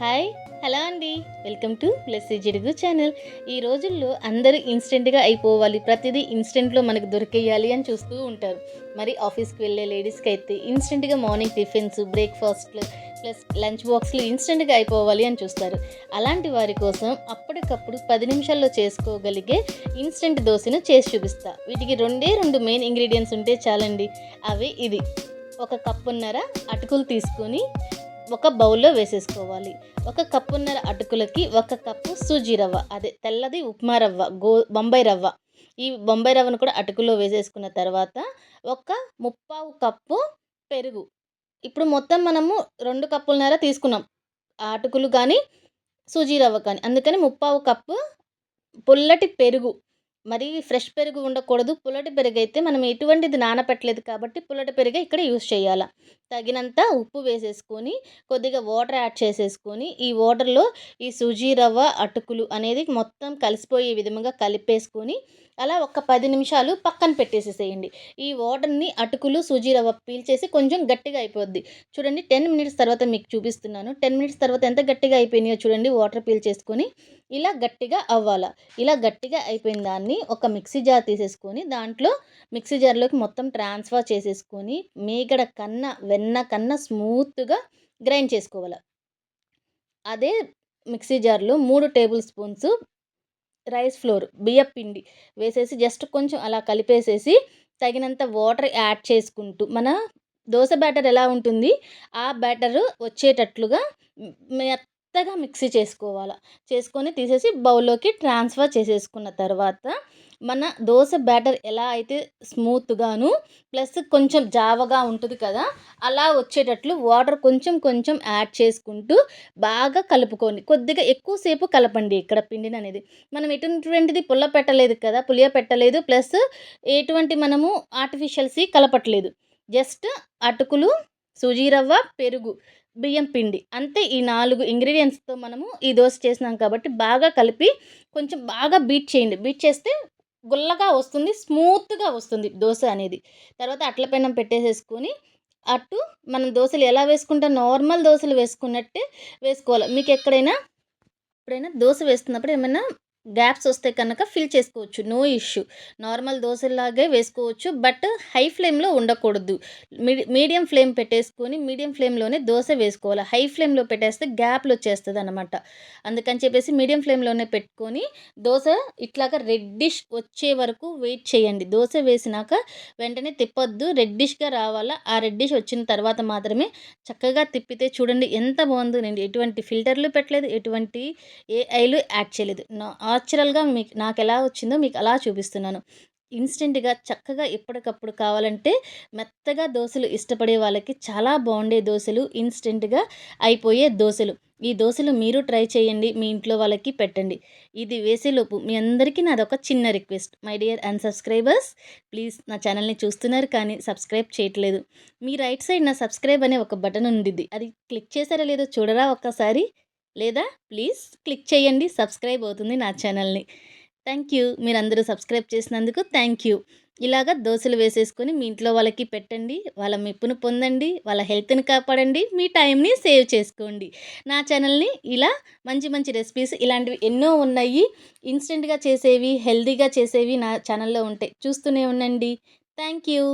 Hi hello అండి. Welcome to Blessy Jidugu channel. ఈ రోజుల్లో అందరూ ఇన్స్టెంట్గా అయిపోవాలి. ప్రతిదీ ఇన్స్టెంట్లో మనకు దొరికేయాలి అని చూస్తూ ఉంటారు. మరి ఆఫీస్కి వెళ్ళే లేడీస్కి అయితే ఇన్స్టెంట్గా మార్నింగ్ టిఫిన్స్ బ్రేక్ఫాస్ట్లు ప్లస్ లంచ్ బాక్స్లు ఇన్స్టెంట్గా అయిపోవాలి అని చూస్తారు. అలాంటి వారి కోసం అప్పటికప్పుడు పది నిమిషాల్లో చేసుకోగలిగే ఇన్స్టెంట్ దోశను చేసి చూపిస్తా. వీటికి రెండే రెండు మెయిన్ ఇంగ్రీడియంట్స్ ఉంటే చాలండి. అవి ఇది. ఒక కప్పున్నర అటుకులు తీసుకొని ఒక బౌల్లో వేసేసుకోవాలి. ఒక కప్పున్నర అటుకులకి ఒక కప్పు సూజీ రవ్వ. అదే తెల్లది ఉప్మా రవ్వ గో బొంబాయి రవ్వ. ఈ బొంబాయి రవ్వను కూడా అటుకుల్లో వేసేసుకున్న తర్వాత ఒక ముప్పావు కప్పు పెరుగు. ఇప్పుడు మొత్తం మనము రెండు కప్పులన్నర తీసుకున్నాం. ఆ అటుకులు కానీ సూజీ రవ్వ కానీ. అందుకని ముప్పావు కప్పు పుల్లటి పెరుగు. మరి ఫ్రెష్ పెరుగు ఉండకూడదు. పుల్లటి పెరుగు అయితే మనం ఎటువంటిది నానపెట్టలేదు కాబట్టి పుల్లటి పెరుగే ఇక్కడ యూస్ చేయాలి. తగినంత ఉప్పు వేసేసుకొని కొద్దిగా వాటర్ యాడ్ చేసేసుకొని ఈ వాటర్లో ఈ సుజీ రవ్వ అటుకులు అనేది మొత్తం కలిసిపోయే విధంగా కలిపేసుకొని అలా ఒక పది నిమిషాలు పక్కన పెట్టేసేసేయండి. ఈ వాటర్ని అటుకులు సూజీ రవ్వ పీల్చేసి కొంచెం గట్టిగా అయిపోద్ది. చూడండి టెన్ మినిట్స్ తర్వాత మీకు చూపిస్తున్నాను. టెన్ మినిట్స్ తర్వాత ఎంత గట్టిగా అయిపోయినాయో చూడండి వాటర్ పీల్చేసుకొని ఇలా గట్టిగా అవ్వాలి. ఇలా గట్టిగా అయిపోయిన దాన్ని ఒక మిక్సీ జార్ తీసేసుకొని దాంట్లో మిక్సీ జార్లోకి మొత్తం ట్రాన్స్ఫర్ చేసేసుకొని మేగడ కన్నా వెన్న కన్నా స్మూత్గా గ్రైండ్ చేసుకోవాలి. అదే మిక్సీ జార్లో మూడు టేబుల్ స్పూన్స్ రైస్ ఫ్లోర్ బియ్యం పిండి వేసేసి జస్ట్ కొంచెం అలా కలిపేసేసి తగినంత వాటర్ యాడ్ చేసుకుంటూ మన దోశ బ్యాటర్ ఎలా ఉంటుంది? ఆ బ్యాటర్ వచ్చేటట్లుగా మెత్తగా మిక్సీ చేసుకోవాలి. చేసుకొని తీసేసి బౌల్లోకి ట్రాన్స్ఫర్ చేసేసుకున్న తర్వాత మన దోశ బ్యాటర్ ఎలా అయితే స్మూత్గాను ప్లస్ కొంచెం జావగా ఉంటుంది కదా అలా వచ్చేటట్లు వాటర్ కొంచెం కొంచెం యాడ్ చేసుకుంటూ బాగా కలుపుకోండి. కొద్దిగా ఎక్కువసేపు కలపండి ఇక్కడ పిండిని అనేది. మనం ఎటువంటిది పుల్ల పెట్టలేదు కదా పులియ పెట్టలేదు ప్లస్ ఎటువంటి మనము ఆర్టిఫిషియల్సి కలపట్లేదు. జస్ట్ అటుకులు సూజీ రవ్వ పెరుగు బియ్యం పిండి. అంతే ఈ నాలుగు ఇంగ్రీడియంట్స్తో మనము ఈ దోశ చేసినాం కాబట్టి బాగా కలిపి కొంచెం బాగా బీట్ చేయండి. బీట్ చేస్తే గుల్లగా వస్తుంది స్మూత్గా వస్తుంది దోశ అనేది. తర్వాత అట్ల పెనం పెట్టేసేసుకొని అటు మనం దోశలు ఎలా వేసుకుంటాం? నార్మల్ దోశలు వేసుకున్నట్టే వేసుకోవాలి. మీకు ఎక్కడైనా ఎప్పుడైనా దోశ వేస్తున్నప్పుడు ఏమైనా గ్యాప్స్ వస్తే కనుక ఫిల్ చేసుకోవచ్చు. No issue. నార్మల్ దోశలాగే వేసుకోవచ్చు. బట్ హై ఫ్లేమ్లో ఉండకూడదు. మీడియం ఫ్లేమ్ పెట్టేసుకొని మీడియం ఫ్లేమ్లోనే దోశ వేసుకోవాలి. హై ఫ్లేమ్లో పెట్టేస్తే గ్యాప్లు వచ్చేస్తుంది అనమాట అందుకని చెప్పేసి మీడియం ఫ్లేమ్లోనే పెట్టుకొని దోశ ఇట్లాగా రెడ్డిష్ వచ్చే వరకు వెయిట్ చేయండి. దోశ వేసినాక వెంటనే తిప్పొద్దు. రెడ్డిష్గా రావాలా? ఆ రెడ్డిష్ వచ్చిన తర్వాత మాత్రమే చక్కగా తిప్పితే చూడండి ఎంత బాగుందో. నేను ఎటువంటి ఫిల్టర్లు పెట్టలేదు. ఎటువంటి ఏఐలు యాడ్ చేయలేదు. న్యాచురల్గా మీకు నాకు ఎలా వచ్చిందో మీకు అలా చూపిస్తున్నాను. ఇన్స్టెంట్గా చక్కగా ఎప్పటికప్పుడు కావాలంటే మెత్తగా దోశలు ఇష్టపడే వాళ్ళకి చాలా బాగుండే దోశలు ఇన్స్టెంట్గా అయిపోయే దోశలు. ఈ దోశలు మీరు ట్రై చేయండి మీ ఇంట్లో వాళ్ళకి పెట్టండి. ఇది వేసేలోపు మీ అందరికీ నాదొక చిన్న request. My dear and subscribers please నా ఛానల్ని చూస్తున్నారు కానీ సబ్స్క్రైబ్ చేయట్లేదు. మీ రైట్ సైడ్ నా సబ్స్క్రైబ్ అనే ఒక బటన్ ఉంది అది క్లిక్ చేశారా లేదో చూడరా ఒక్కసారి. లేదా ప్లీజ్ క్లిక్ చేయండి సబ్స్క్రైబ్ అవుతుంది నా ఛానల్ని. Thank you. మీరందరూ సబ్స్క్రైబ్ చేసినందుకు థ్యాంక్ యూ. ఇలాగ దోశలు వేసేసుకొని మీ ఇంట్లో వాళ్ళకి పెట్టండి వాళ్ళ మెప్పును పొందండి వాళ్ళ హెల్త్ని కాపాడండి మీ టైంని సేవ్ చేసుకోండి. నా ఛానల్ని ఇలా మంచి మంచి రెసిపీస్ ఇలాంటివి ఎన్నో ఉన్నాయి. ఇన్స్టెంట్గా చేసేవి హెల్తీగా చేసేవి నా ఛానల్లో ఉంటాయి చూస్తూనే ఉండండి. Thank you.